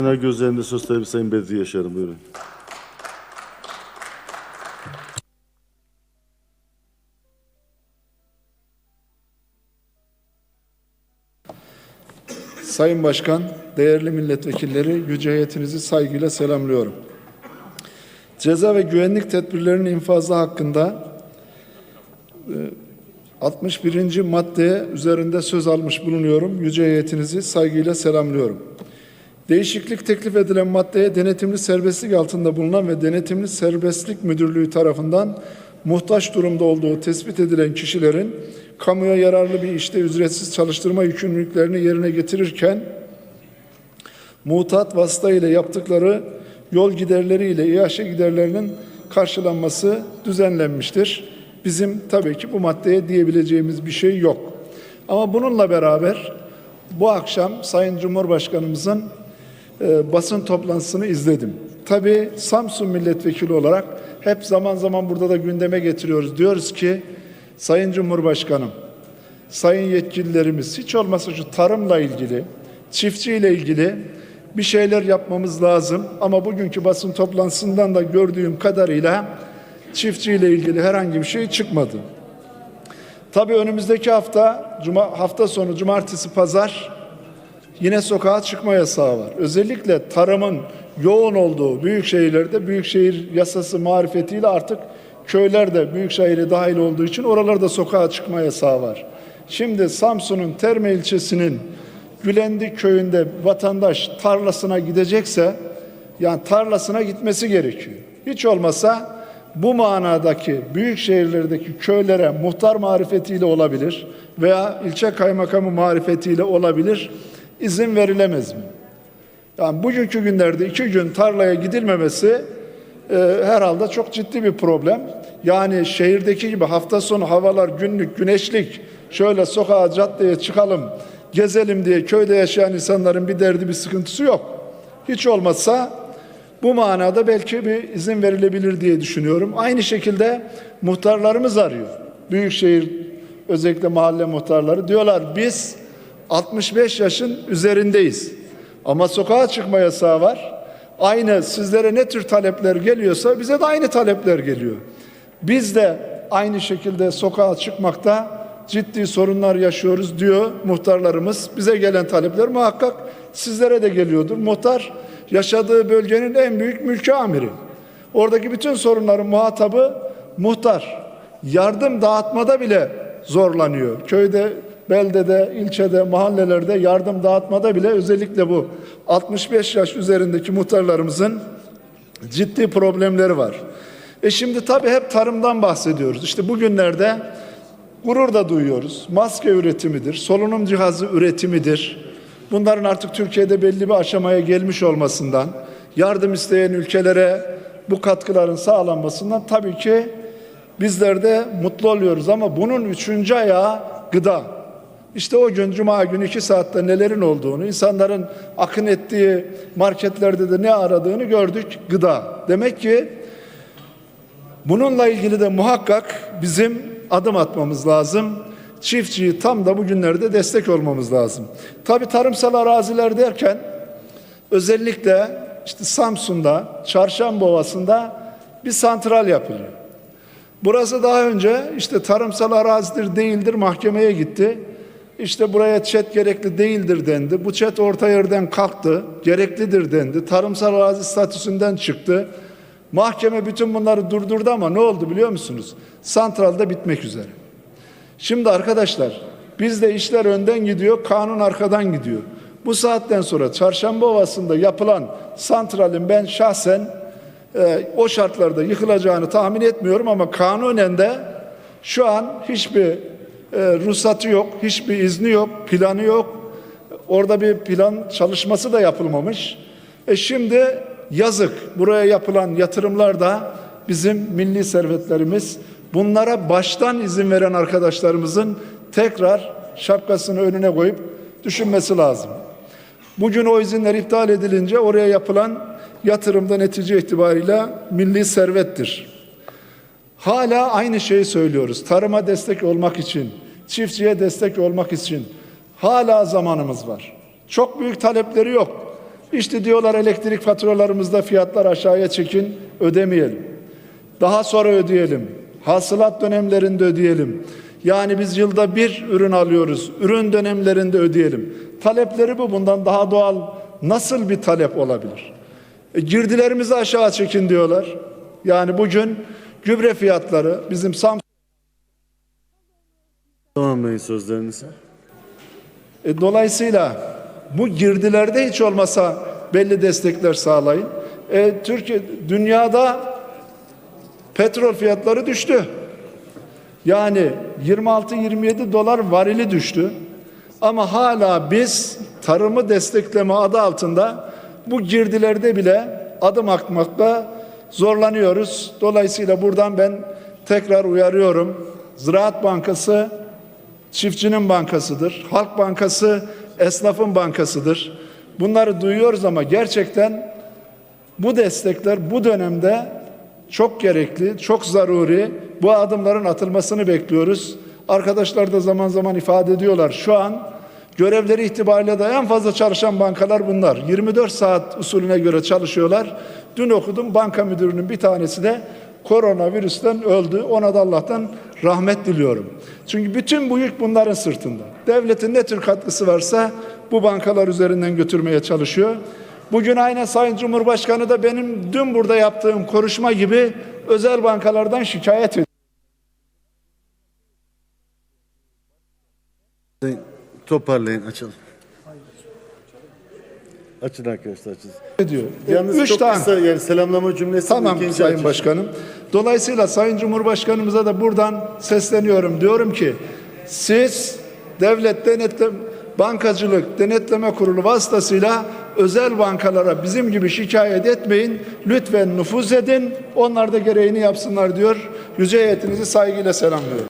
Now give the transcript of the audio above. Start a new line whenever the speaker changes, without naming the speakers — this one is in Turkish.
Genel gözlerinde söz sahibi Sayın Bedri Yaşar'ım. Buyurun.
Sayın Başkan, değerli milletvekilleri, yüce heyetinizi saygıyla selamlıyorum. Ceza ve güvenlik tedbirlerinin infazı hakkında e, 61. madde üzerinde söz almış bulunuyorum. Yüce heyetinizi saygıyla selamlıyorum. Değişiklik teklif edilen maddeye denetimli serbestlik altında bulunan ve denetimli serbestlik müdürlüğü tarafından muhtaç durumda olduğu tespit edilen kişilerin kamuya yararlı bir işte ücretsiz çalıştırma yükümlülüklerini yerine getirirken mutat vasıta ile yaptıkları yol giderleri ile İHŞ giderlerinin karşılanması düzenlenmiştir. Bizim tabii ki bu maddeye diyebileceğimiz bir şey yok. Ama bununla beraber bu akşam Sayın Cumhurbaşkanımızın e, basın toplantısını izledim. Tabii Samsun milletvekili olarak hep zaman zaman burada da gündeme getiriyoruz. Diyoruz ki Sayın Cumhurbaşkanım, sayın yetkililerimiz hiç olmazsa şu tarımla ilgili, çiftçiyle ilgili bir şeyler yapmamız lazım. Ama bugünkü basın toplantısından da gördüğüm kadarıyla çiftçiyle ilgili herhangi bir şey çıkmadı. Tabii önümüzdeki hafta, cuma, hafta sonu cumartesi pazar yine sokağa çıkma yasağı var. Özellikle tarımın yoğun olduğu büyük şehirlerde büyükşehir yasası marifetiyle artık köyler de büyük şehire dahil olduğu için oralarda sokağa çıkma yasağı var. Şimdi Samsun'un Terme ilçesinin Gülendi köyünde vatandaş tarlasına gidecekse yani tarlasına gitmesi gerekiyor. Hiç olmasa bu manadaki büyük şehirlerdeki köylere muhtar marifetiyle olabilir veya ilçe kaymakamı marifetiyle olabilir. İzin verilemez mi? Yani bugünkü günlerde iki gün tarlaya gidilmemesi e, herhalde çok ciddi bir problem. Yani şehirdeki gibi hafta sonu havalar günlük güneşlik şöyle sokağa caddeye çıkalım gezelim diye köyde yaşayan insanların bir derdi bir sıkıntısı yok. Hiç olmazsa bu manada belki bir izin verilebilir diye düşünüyorum. Aynı şekilde muhtarlarımız arıyor. Büyükşehir özellikle mahalle muhtarları diyorlar biz 65 yaşın üzerindeyiz. Ama sokağa çıkma yasağı var. Aynı sizlere ne tür talepler geliyorsa bize de aynı talepler geliyor. Biz de aynı şekilde sokağa çıkmakta ciddi sorunlar yaşıyoruz diyor muhtarlarımız. Bize gelen talepler muhakkak sizlere de geliyordur. Muhtar yaşadığı bölgenin en büyük mülki amiri. Oradaki bütün sorunların muhatabı muhtar. Yardım dağıtmada bile zorlanıyor. Köyde, beldede, ilçede, mahallelerde yardım dağıtmada bile özellikle bu 65 yaş üzerindeki muhtarlarımızın ciddi problemleri var. E şimdi tabii hep tarımdan bahsediyoruz. İşte bugünlerde gurur da duyuyoruz. Maske üretimidir, solunum cihazı üretimidir. Bunların artık Türkiye'de belli bir aşamaya gelmiş olmasından, yardım isteyen ülkelere bu katkıların sağlanmasından tabii ki bizler de mutlu oluyoruz. Ama bunun üçüncü ayağı gıda. İşte o gün Cuma günü iki saatte nelerin olduğunu, insanların akın ettiği marketlerde de ne aradığını gördük gıda. Demek ki bununla ilgili de muhakkak bizim adım atmamız lazım. Çiftçiyi tam da bugünlerde destek olmamız lazım. Tabi tarımsal araziler derken özellikle işte Samsun'da, Çarşamba Ovası'nda bir santral yapılıyor. Burası daha önce işte tarımsal arazidir değildir mahkemeye gitti. İşte buraya çet gerekli değildir dendi. Bu çet orta yerden kalktı. Gereklidir dendi. Tarımsal arazi statüsünden çıktı. Mahkeme bütün bunları durdurdu ama ne oldu biliyor musunuz? Santralda bitmek üzere. Şimdi arkadaşlar bizde işler önden gidiyor, kanun arkadan gidiyor. Bu saatten sonra Çarşamba Ovası'nda yapılan santralin ben şahsen e, o şartlarda yıkılacağını tahmin etmiyorum ama kanunen de şu an hiçbir ruhsatı yok, hiçbir izni yok, planı yok. Orada bir plan çalışması da yapılmamış. E şimdi yazık buraya yapılan yatırımlar da bizim milli servetlerimiz. Bunlara baştan izin veren arkadaşlarımızın tekrar şapkasını önüne koyup düşünmesi lazım. Bugün o izinler iptal edilince oraya yapılan yatırımda netice itibariyle milli servettir. Hala aynı şeyi söylüyoruz. Tarıma destek olmak için, çiftçiye destek olmak için hala zamanımız var. Çok büyük talepleri yok. İşte diyorlar elektrik faturalarımızda fiyatlar aşağıya çekin ödemeyelim. Daha sonra ödeyelim. Hasılat dönemlerinde ödeyelim. Yani biz yılda bir ürün alıyoruz. Ürün dönemlerinde ödeyelim. Talepleri bu. Bundan daha doğal nasıl bir talep olabilir? E, girdilerimizi aşağı çekin diyorlar. Yani bugün gübre fiyatları bizim Samsun
Tamamlayın sözlerinizi.
E, dolayısıyla bu girdilerde hiç olmasa belli destekler sağlayın. E, Türkiye dünyada petrol fiyatları düştü. Yani 26-27 dolar varili düştü. Ama hala biz tarımı destekleme adı altında bu girdilerde bile adım atmakta zorlanıyoruz. Dolayısıyla buradan ben tekrar uyarıyorum. Ziraat Bankası çiftçinin bankasıdır. Halk Bankası esnafın bankasıdır. Bunları duyuyoruz ama gerçekten bu destekler bu dönemde çok gerekli, çok zaruri. Bu adımların atılmasını bekliyoruz. Arkadaşlar da zaman zaman ifade ediyorlar. Şu an görevleri itibariyle de en fazla çalışan bankalar bunlar. 24 saat usulüne göre çalışıyorlar. Dün okudum banka müdürünün bir tanesi de koronavirüsten öldü. Ona da Allah'tan rahmet diliyorum. Çünkü bütün bu yük bunların sırtında. Devletin ne tür katkısı varsa bu bankalar üzerinden götürmeye çalışıyor. Bugün aynen Sayın Cumhurbaşkanı da benim dün burada yaptığım konuşma gibi özel bankalardan şikayet ediyor.
Toparlayın açalım. Açın arkadaşlar açın.
ediyor.
Yalnız
Üç
çok
tane.
kısa yani selamlama cümlesi
Tamam
ikinci
Sayın
açış.
Başkanım. Dolayısıyla Sayın Cumhurbaşkanımıza da buradan sesleniyorum. Diyorum ki siz devlet denetlem bankacılık denetleme kurulu vasıtasıyla özel bankalara bizim gibi şikayet etmeyin. Lütfen nüfuz edin. Onlar da gereğini yapsınlar diyor. Yüce heyetinizi saygıyla selamlıyorum.